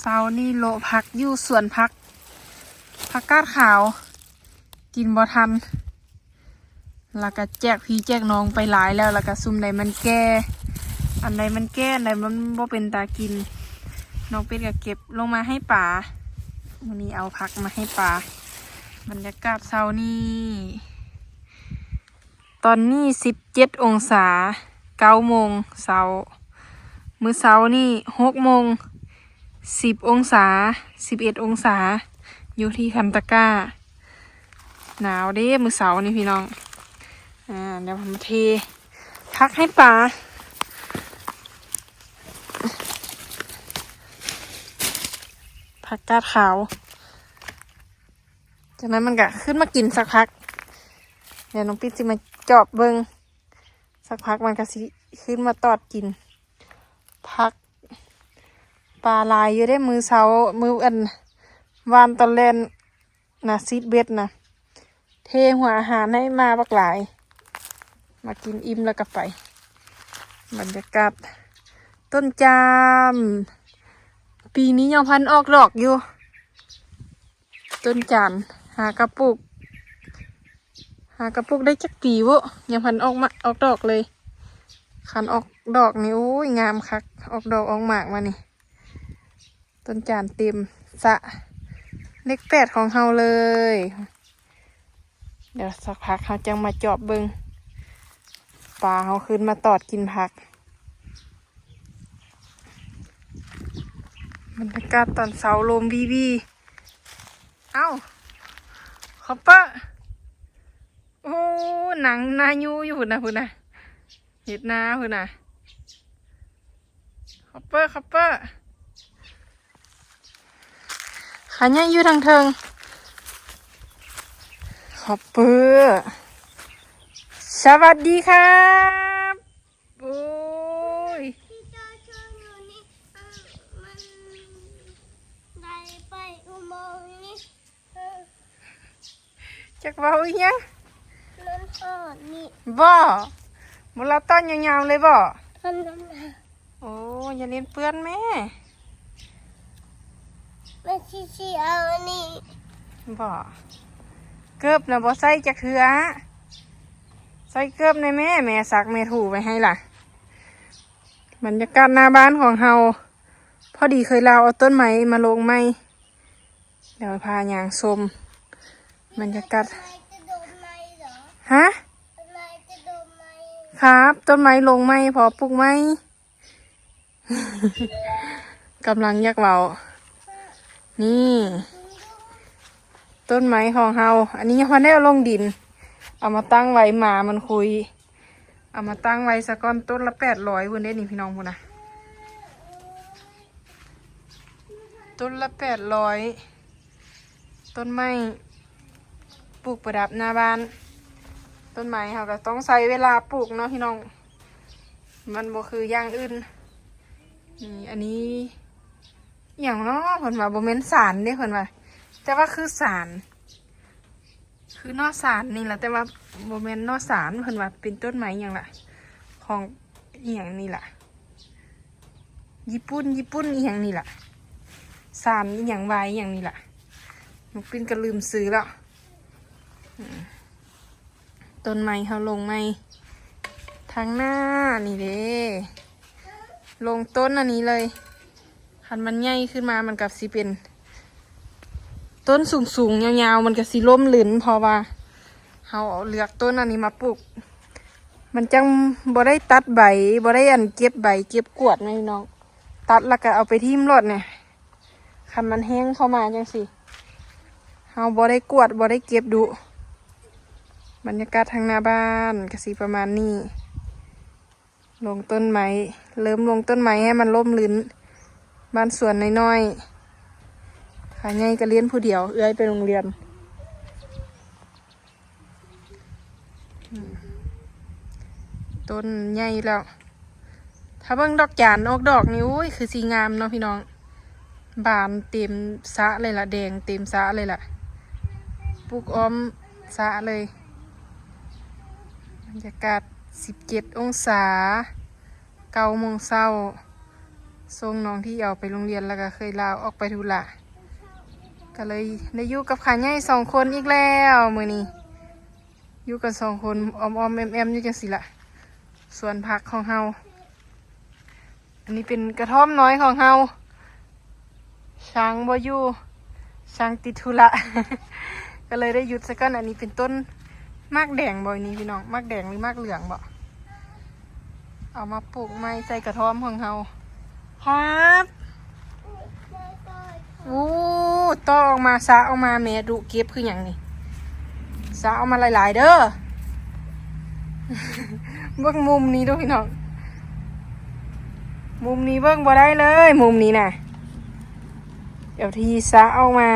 เสานี่โลพักอยู่สวนพักผักกาดขาว กินบ่ทันแล้วก็แจกพี่แจกน้องไปหลายแล้วแล้วก็ซุ่มใดมันแก่ อันใดมันแก่อันใดมันบ่เป็นตากิน น้องเป็ดก็เก็บลงมาให้ป่าวันนี้เอาพักมาให้ป่าบรรยากาศเช้านี่ ตอนนี้สิบเจ็ดองศาเก้าโมงเช้ามื้อเช้านี่หกโมง สิบองศาสิบเอ็ดองศา อยู่ที่คันตะก้า หนาวเด้มือเช้านี่พี่น้อง อ่าเดี๋ยวผมาเทพักให้ปลาผักกาดขาว จากนั้นมันก็ขึ้นมากินสักพัก เดี๋ยวน้องปิ๊ดจะมาจอบเบิงสักพักมันก็สิขึ้นมาตอดกิน พัก ปลาลายอยู่ได้มือเสามืออันวานตอนเลนนะซีดเบ็ดนะเทหัวอาหารให้มาบักหลาย มากินอิ่มแล้วก็ไป บรรยากาศต้นจาม ปีนี้ยังพันออกดอกอยู่ ต้นจานหากระปุก หากระปุกได้จักปีวะยังพันออกมาออกดอกเลยขันออกดอกนี่โอ้ยงามคัก ออกดอกออกหมากมานี่ ต้นจานเต็มสะเลขแปดของเฮาเลย เดี๋ยวสักพักเขาจะมาจอบเบิงปลาเขาขึ้นมาตอดกินผักบรรยากาศตอนเสาลมวีวีเอ้าคอปเปอร์โอ้หนังนายูอยู่พุ่นนะพุ่นนะเห็ดนาพุ่นนะคอปเปอร์คอปเปอร์ ขาเนี่ยอยู่ทางเทิงคอปเปอร์สวัสดีครับโอ้ยที่เจอเจออยู่นี่เอ่อมันได้ไปอุโมงค์นี่เออจักเว้าอีหยังมันทอดนี่บ่บุเราต้อนยาวๆเลยบ่ท่านนั้นน่ะโอ้อย่าเล่นเปื้อนแม่ มันชี้ชี้เอาอันนี่บ่เกือบนะบ่ใส่จักเถือใส่เกือบในแม่แม่ซักแม่ถูไปให้ล่ะบรรยากาศหน้าบ้านของเฮาพอดีเคยเราเอาต้นไม้มาลงไม้เดี๋ยวพายางชมบรรยากาศนายจะโดนไหมเหรอฮะนายจะโดนไหมครับต้นไม้ลงไม้พอปลูกไม้กำลังอยากเบา นี่ ต้นไม้ของเฮา อันนี้พอได้เอาลงดิน เอามาตั้งไว้หมามันคุย เอามาตั้งไว้สะก้อนต้นละแปดร้อยวันนี้นี่พี่น้องพูนนะต้นละแปดร้อยต้นไม้ปลูกประดับหน้าบ้าน ต้นไม้เขาก็ต้องใช้เวลาปลูกเนาะพี่น้อง มันบ่คืออย่างอื่นนี่อันนี้ อย่างเนาะเพิ่นว่าบ่แม่นสารเด้เพิ่นว่าแต่ว่าคือสาร คือนอกสารนี่แหละแต่ว่าบ่แม่นนอกสารเพิ่นว่าเป็นต้นไม้อย่างละของอีหยังนี่แหละญี่ปุ่นญี่ปุ่นอีหยังนี่แหละสารอีหยังไวอีหยังนี่ล่ะนกปินก็ลืมซื้อแล้วต้นไม้เขาลงไม้ทางหน้านี่เด้ลงต้นอันนี้เลย คันมันใหญ่ขึ้นมามันกับสิเป็น ต้นสูงสูงยาวๆ มันก็สิล่มลื่นเพราะว่าเขาเอาเลือกต้นอันนี้มาปลูก มันจังบ่ได้ตัดใบบ่ได้อันเก็บใบ เก็บกวดไหมน้อง ตัดแล้วก็เอาไปทิ่มรถเนี่ยคันมันแห้งเข้ามาจังสิเขาบ่ได้กวดบ่ได้เก็บดูบรรยากาศทางหน้าบ้านกสิประมาณนี้ ลงต้นไม้ เริ่มลงต้นไม้ให้มันล่มลื่น บ้านสวนน้อยๆ ขาใหญ่ก็เรียนผู้เดียว เอื้อยไปโรงเรียน ต้นใหญ่แล้ว ถ้าเบิ่งดอกจานออกดอกนี่โอ้ยคือสีงามเนาะพี่น้อง บานเต็มสะเลยล่ะ แดงเต็มสะเลยล่ะ ปลูกอ้อมสะเลย บรรยากาศ 17 องศา เก้าโมงเช้า ส่งน้องที่เอาไปโรงเรียนแล้วก็เคยลาออกไปธุระก็เลยได้อยู่กับขาใหญ่สองคนอีกแล้วมือนี้อยู่กันสองคนออมออมแอมแอมอยู่จังสิละส่วนผักของเฮาอันนี้เป็นกระท่อมน้อยของเฮาช้างบอยู่ช้างติดธุระก็เลยได้หยุดสักกันอันนี้เป็นต้นมากแดงบ่อยนี้พี่น้องมากแดงหรือมากเหลืองบ่เอามาปลูกไม้ใส่กระท่อมของเฮา ครับโอ้ต่อออกมาซะออกมาแม่ดุเก็บคืออย่างนี้ซะออกมาหลาย ๆ เด้อเบิ่งมุมนี้ดูพี่น้องมุมนี้เบิ่งบ่ได้เลย มุมนี้น่ะ เดี๋ยวทีซะออกมา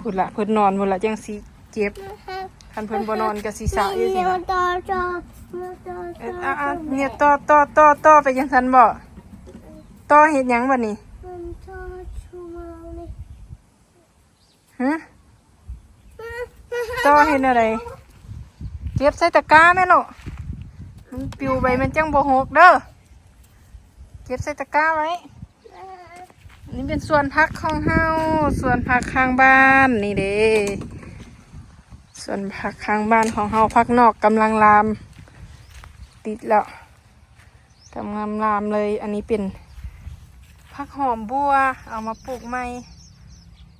พุ่นละเพิ่นนอนพุ่นละจังสิเจ็บคันเพิ่นบ่นอนก็สิสะอยู่สิ เดี๋ยวล่ะต่อต่อมาต่อเอ็ดต่ออะอะเนี่ยต่อต่อต่อต่อไปยังทันบ่ต่อเฮ็ดหยังบัดนี้มันต่อชูมาเลยฮะต่อเฮ็ดอะไรเก็บใส่ตะกร้าแม่ลูกมันปิวไปมันจังบ่หกเด้อเก็บใส่ตะกร้าไว้อันนี่เป็นส่วนพักของเฮาส่วนพักข้างบ้านนี่เด้ส่วนพักข้างบ้านของเฮาพักนอกกำลังลาม ติดแล้วกำลังลามเลยอันนี้เป็นพักหอมบัว เอามาปลูกใหม่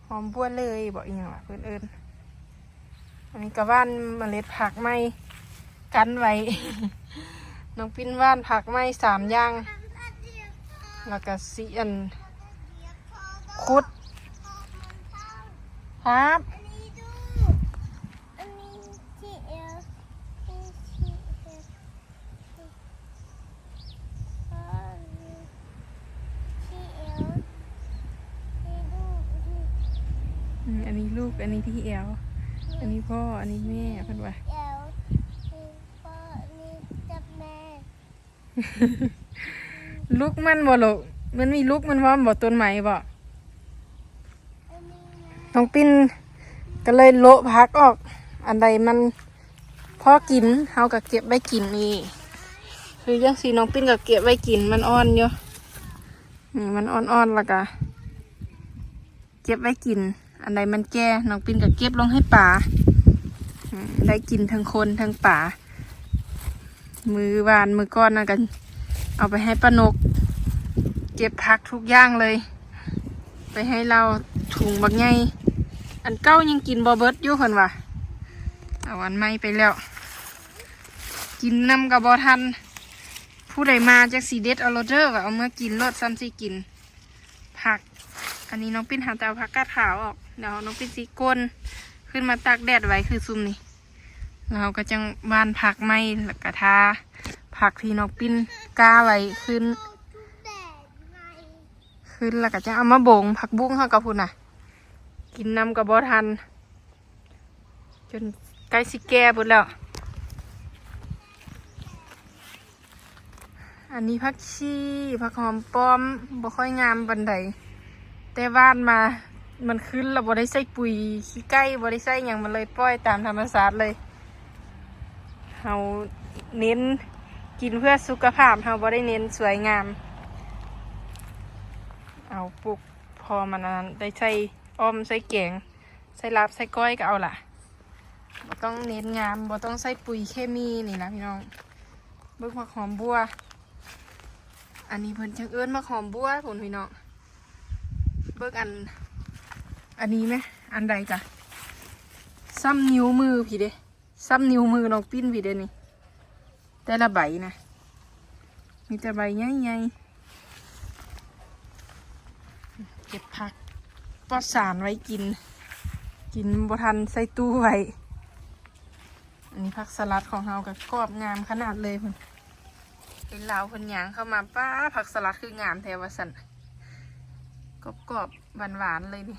หอมบัวเลยบอกอีกอย่างละเพื่อนเอิญอันนี้ก็ว่านเมล็ดผักไม้กันไว้น้องปิ้นว่านผักไม้สามอย่างแล้วก็สีอันคุดครับ อันนี้ดูอันนี้ที่เอวที่ที่เอวอันนี้ที่เอวที่ดูที่ อืมอันนี้ลูก อันนี้พี่เอวอันนี้พ่อ อันนี้แม่เพื่อนว่าเอวที่พ่อนี่จับแม่ลูกมันบ่ลูกมันมีลูกมันพร้อมบ่ต้นไม้บ่อันนี้นะน้องปิ้นก็เลยโละพักออก อันใดมันพอกินเฮาก็เก็บไว้กินนี่คือยังสีน้องปิ้นก็เก็บไว้กินมันอ่อนอยู่นี่มันอ่อนๆแล้วก็เก็บไว้กิน อันใดมันแก่น้องปิ้นก็เก็บลงให้ป่าได้กินทั้งคนทั้งป่า มือวานมือก้อนนะกัน เอาไปให้ป้านก เก็บพักทุกอย่างเลย ไปให้เราถุงบักไงอันเก้ายังกินบอเบิร์ดอยู่คนวะเอาอันไม่ไปแล้ว กินน้ำกับบอทัน ผู้ใดมาจากสีเด็ดเอาโรเดอร์เอาเมื่อกินรสซ้ำสีกิน ผัก อันนี้น้องปิ้นหาแต่เอาผักกาดขาวออก เดี๋ยวน้องปิ้นสีก้นขึ้นมาตากแดดไว้คือซุ่มนี่เราก็จังบานผักไม่แล้วก็ทาผักที่น้องปิ้นก้าไว้ขึ้น ขึ้นแล้วก็จะเอามาบงผักบุ้งเขากับพุ่นน่ะ กินน้ำกับบอทัน จนใกล้สิแก่พุ่นแล้ว อันนี้ผักชีผักหอมป้อมบ่ค่อยงามบันไดแต่ว่านมา มันขึ้นแล้วบ่ได้ใส่ปุ๋ยขี้ไก่บ่ได้ใส่หยังมันเลยปล่อยตามธรรมชาติเลยเฮาเน้นกินเพื่อสุขภาพเฮาบ่ได้เน้นสวยงาม เอาปลูกพอมันนั้นได้ใส่อ้อมใส่แกงใส่ลาบใส่ก้อยก็เอาล่ะบ่ต้องเน้นงามบ่ต้องใส่ปุ๋ยเคมีนี่นะพี่น้องเบิ่งผักหอมบัว อันนี้เพิ่นจังเอิ้นผักหอมบัวผลพี่น้องเบิ่งอัน อันนี้ไหมอันใดจ้ะซ้ำนิ้วมือพี่เด้ซ้ำนิ้วมือน้องปิ้นพี่เด้นี่ แต่ละใบนะ มีแต่ใบใหญ่ๆเก็บผักปลอดสารไว้กิน กินบ่ทันใส่ตู้ไว้ อันนี้ผักสลัดของเรากับกรอบงามขนาดเลยเพิ่นเป็นลาวเพิ่นหยางเข้ามาป้าผักสลัดคืองามแทวสันกรอบกรอบหวานหวานๆเลยนี่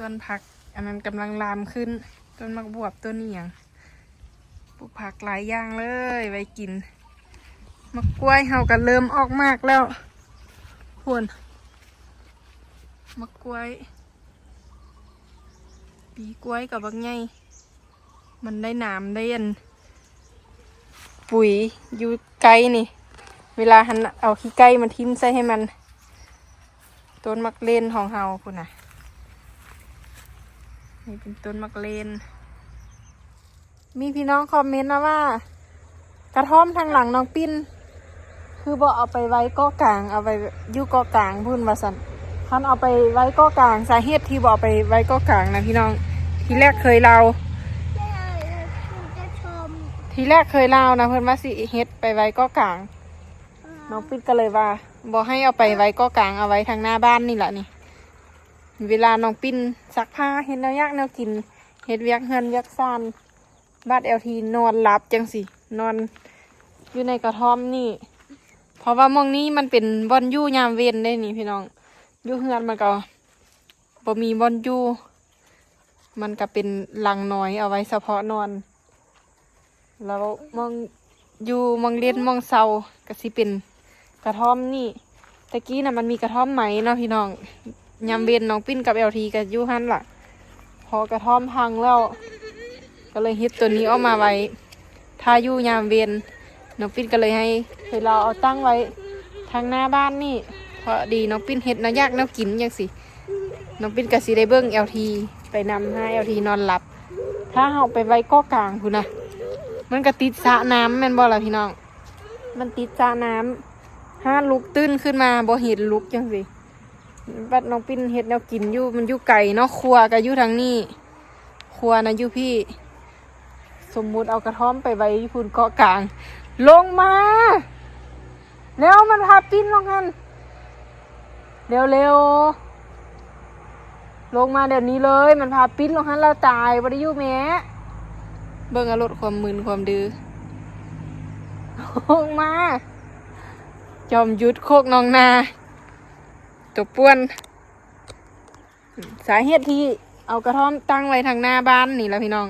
ส่วนผัก อันนั้นกำลังลามขึ้น ต้นมักบวบต้นนี้อย่างปลูกผักหลายอย่างเลยไว้กินมะกล้วยเฮาก็เริ่มออกมากแล้วพวนมะกล้วย ปีกล้วยกับบักไงมันได้นามได้อันปุ๋ยอยู่ไกลนี่ เวลาหันเอาขี้ไก่มาทิ้มใส่ให้มัน ต้นมักเลนของเฮาคุณน่ะ นี่เป็นต้นมักเลน มีพี่น้องคอมเมนต์นะว่า กระท่อมทางหลังน้องปิ้น คือบ่เอาไปไว้ก็กลาง เอาไปอยู่ก็กลางพุ่นว่าสันท่านเอาไปไว้ก็กลางสาเหตุที่บ่เอาไปไว้ก็กลางนะพี่น้อง ทีแรกเคยเรา ทีแรกเคยเล่านะเพื่อนว่าสิเฮ็ดไปไว้ก็กลาง น้องปิ้นก็เลยว่าบอกให้เอาไปไว้ก็กลางเอาไว้ทางหน้าบ้านนี่แหละนี่ เวลาน้องปิ้นซักผ้าเห็นแนวยากแนวกินเฮ็ดเวียกเฮือนเวียกซานบ้านเอลทีนอนหลับจังสินอนอยู่ในกระท่อมนี่ เพราะว่ามองนี้มันเป็นบอนยู่ยามเวนได้นี่พี่น้องอยู่เฮือนมันก็บ่มีบอนยู่มันก็เป็นหลังน้อยเอาไว้เฉพาะนอน แล้วมองอยู่มองเล่นมองเศร้าก็สิเป็นกระท่อมนี่ตะกี้น่ะมันมีกระท่อมไหมเนาะพี่น้อง ยามเวนน้องปิ้นกับเอลทีกับยูฮันล่ะ พอกระท่อมพังแล้ว ก็เลยฮ็ดตัวนี้ออกมาไว้ถ้ายูยามเวนน้องปิ้นก็เลยให้เคยเราเอาตั้งไว้ทางหน้าบ้านนี่เพอดีน้องปิ้นเฮ็ดน้อยากน้กินยังสิน้องปิ้นก็สิได้เบิ้งเอลทีไปนำให้เอลทีนอนหลับ ถ้าเอาไปไว้ก็กลางคุณนะมันก็ติดสระน้ำแม่นบ่ล่ะพี่น้อง มันติดสระน้ำห้าลุกตื้นขึ้นมาบ่เห็นลุกจังสิ บัดน้องปิ้นเฮ็ดแนวกินอยู่มันอยู่ไก่เนาะครัวก็อยู่ทางนี้ครัวนะอยู่พี่ สมมุติเอากระท่อมไปไว้พุ่นเกาะกลาง ลงมา แล้วมันพาปิ้นลงกันเร็วเร็วๆลงมาเดี๋ยวนี้เลย มันพาปิ้นลงหันเราตายบ่ได้อยู่แม้เบิ่งอาลดความมึนความดื้อลงมา จอมยุดโคกนองนา ตัวป้วน สาเหตุที่เอากระท่อมตั้งไว้ทางหน้าบ้านนี่แหละพี่น้อง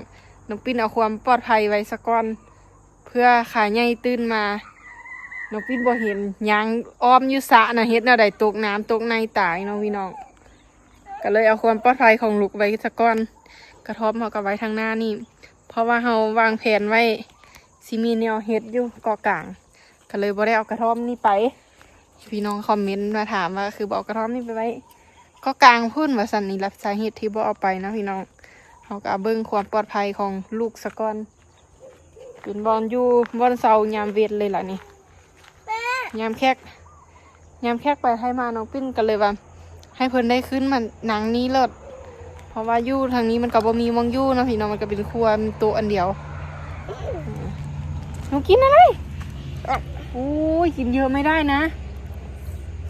น้องปิ้นเอาความปลอดภัยไว้สะก่อน เพื่อขาใหญ่ตื้นมาน้องปิ้นบ่เห็นยางอ้อมอยู่สะนะเฮ็ดแนวใดตกน้ำตกในตายเนาะพี่น้อง ก็เลยเอาความปลอดภัยของลูกไว้สะก่อน กระท่อมเขาก็ไว้ทางหน้านี่ เพราะว่าเราวางแผนไว้สิมีแนวเฮ็ดอยู่เกาะกลาง ก็เลยบ่ได้เอากระท่อมนี่ไป พี่น้องคอมเมนต์มาถามว่าคือบอากระท่อมนี่ไปไว้ ก็กลางพุ่นว่าสันนี่รับสาเหตุที่บ่เอาไปนะพี่น้องเขาก็เบิ่งความปลอดภัยของลูกสะก่อนเป็นบอลอยู่บอนเสายามเวทเลยล่ะนี่ยามแคกยามแคกไปให้มาน้องปิ้นกันเลยว่า ให้เพิ่นได้ขึ้นมันหนังนี้เลิศเพราะว่ายู่ทางนี้มันก็บ่มีมองยู่นะพี่น้องมันก็เป็นครัวมีต๊ะอันเดียวหนูกินอะไรโอ้ยกินเยอะไม่ได้นะ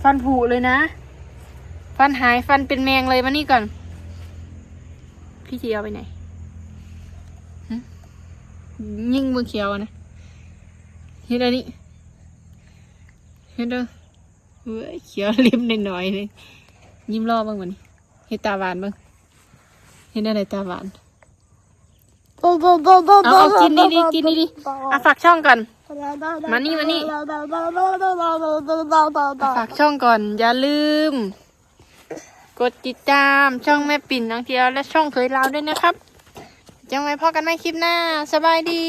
ฟันผุเลยนะ ฟันหายฟันเป็นแมงเลยมานี่ก่อน พี่เจียวไปไหนหึยิ่งมือเขียวอะนะเห็นอะไรนี่เห็นเด้อเฮ้ยเขียวเล็มหน่อยๆเลยยิ้มรอบบ้างมันเห็นตาหวานบ้างเห็นอะไรตาหวานโบโบโบโบเอาเอากินดีๆกินดีๆอะฝากช่องก่อน มานี่มานี่ฝากช่องก่อน อย่าลืม กดติดตามช่องแม่ปิ่นน้องเจียวและช่องเคยลาวด้วยนะครับ จังไว้พอกันใหม่คลิปหน้า สบายดี